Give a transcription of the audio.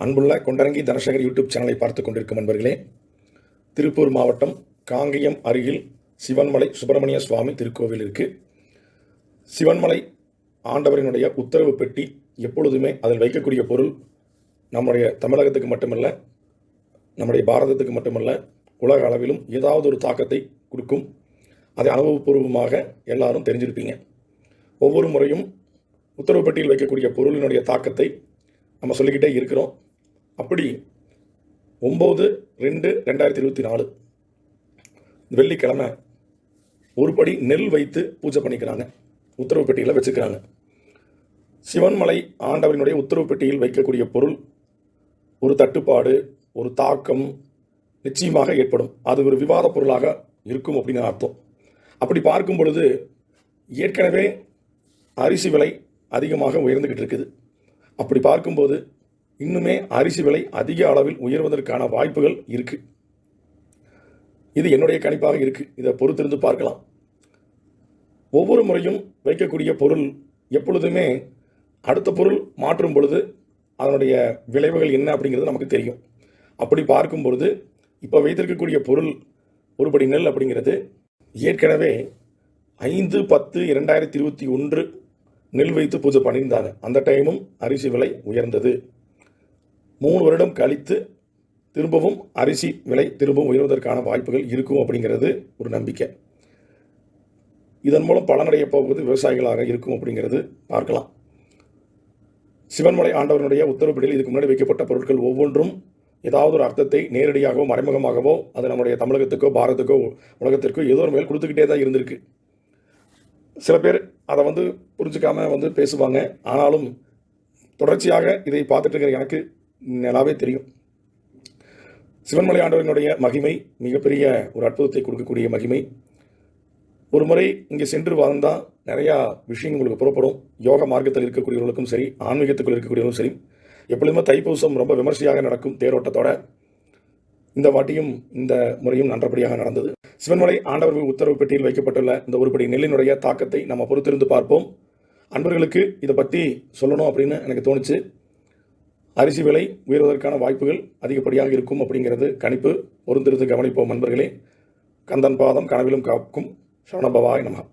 அன்புள்ள கொண்டரங்கி தனசேகர் யூடியூப் சேனலை பார்த்து கொண்டிருக்கும் நண்பர்களே திருப்பூர் மாவட்டம் காங்கயம் அருகில் சிவன்மலை சுப்பிரமணிய சுவாமி திருக்கோவில் இருக்குது சிவன்மலை ஆண்டவரினுடைய உத்தரவு பெட்டி எப்பொழுதுமே அதில் வைக்கக்கூடிய பொருள் நம்முடைய தமிழகத்துக்கு மட்டுமல்ல நம்முடைய பாரதத்துக்கு மட்டுமல்ல உலக அளவிலும் ஏதாவது ஒரு தாக்கத்தை கொடுக்கும். அதை அனுபவபூர்வமாக எல்லாரும் தெரிஞ்சிருப்பீங்க. ஒவ்வொரு முறையும் உத்தரவு பெட்டியில் வைக்கக்கூடிய பொருளினுடைய தாக்கத்தை நம்ம சொல்லிக்கிட்டே இருக்கிறோம். அப்படி ஒம்பது ரெண்டு ரெண்டாயிரத்தி இருபத்தி நாலு வெள்ளிக்கிழமை ஒரு படி நெல் வைத்து பூஜை பண்ணிக்கிறாங்க. உத்தரவு பெட்டியில் வச்சுக்கிறாங்க. சிவன்மலை ஆண்டவரினுடைய உத்தரவு பெட்டியில் வைக்கக்கூடிய பொருள் ஒரு தட்டுப்பாடு ஒரு தாக்கம் நிச்சயமாக ஏற்படும். அது ஒரு விவாத பொருளாக இருக்கும் அப்படின்னு அர்த்தம். அப்படி பார்க்கும் பொழுது ஏற்கனவே அரிசி விலை அதிகமாக உயர்ந்துக்கிட்டு இருக்குது. அப்படி பார்க்கும்போது இன்னுமே அரிசி விலை அதிக அளவில் உயர்வதற்கான வாய்ப்புகள் இருக்குது இது என்னுடைய கணிப்பாக இருக்குது இதை பொறுத்திருந்து பார்க்கலாம். ஒவ்வொரு முறையும் வைக்கக்கூடிய பொருள் எப்பொழுதுமே அடுத்த பொருள் மாற்றும் பொழுது அதனுடைய விளைவுகள் என்ன அப்படிங்கிறது நமக்கு தெரியும். அப்படி பார்க்கும் பொழுது இப்போ வைத்திருக்கக்கூடிய பொருள் ஒருபடி நெல் அப்படிங்கிறது ஏற்கனவே ஐந்து பத்து இரண்டாயிரத்தி இருபத்தி ஒன்று நெல் வைத்து பூஜை பண்ணியிருந்தாங்க. அந்த டைமும் அரிசி விலை உயர்ந்தது. மூணு வருடம் கழித்து திரும்பவும் அரிசி விலை திரும்பவும் உயர்வதற்கான வாய்ப்புகள் இருக்கும் அப்படிங்கிறது ஒரு நம்பிக்கை. இதன் மூலம் பலனடைய போவது விவசாயிகளாக இருக்கும் அப்படிங்கிறது பார்க்கலாம். சிவன்மலை ஆண்டவனுடைய உத்தரவுப்படியில் இதுக்கு முன்னாடி வைக்கப்பட்ட பொருட்கள் ஒவ்வொன்றும் ஏதாவது ஒரு அர்த்தத்தை நேரடியாகவோ மறைமுகமாகவோ அது நம்முடைய தமிழகத்துக்கோ பாரதத்துக்கோ உலகத்திற்கோ ஏதோ ஒரு மேல் கொடுத்துக்கிட்டே தான் இருந்திருக்கு. சில பேர் அதை வந்து புரிஞ்சுக்காமல் வந்து பேசுவாங்க. ஆனாலும் தொடர்ச்சியாக இதை பார்த்துட்டு இருக்கிற எனக்கு நல்லாவே தெரியும். சிவன்மலை ஆண்டவரினுடைய மகிமை மிகப்பெரிய ஒரு அற்புதத்தை கொடுக்கக்கூடிய மகிமை. ஒரு முறை இங்கே சென்று வாழ்ந்தால் நிறையா விஷயம் உங்களுக்கு புறப்படும். யோக மார்க்கத்தில் இருக்கக்கூடியவர்களுக்கும் சரி ஆன்மீகத்துக்குள் இருக்கக்கூடியவர்களும் சரி எப்பொழுதுமே தைப்பூசம் ரொம்ப விமர்சையாக நடக்கும் தேரோட்டத்தோட. இந்த வாட்டியும் இந்த முறையும் நன்றபடியாக நடந்தது. சிவன்மலை ஆண்டவர் உத்தரவு பெட்டியில் வைக்கப்பட்டுள்ள இந்த ஒருபடி நெல்லினுடைய தாக்கத்தை நம்ம பொறுத்திருந்து பார்ப்போம். அன்பர்களுக்கு இதை பற்றி சொல்லணும் அப்படின்னு எனக்கு தோணுச்சு. அரிசி விலை உயர்வதற்கான வாய்ப்புகள் அதிகப்படியாக இருக்கும் அப்படிங்கிறது கணிப்பு. பொறுத்திருந்து கவனிப்போம் நண்பர்களே. கந்தன் பாதம் கனவிலும் காக்கும் சரணபவாய் நம.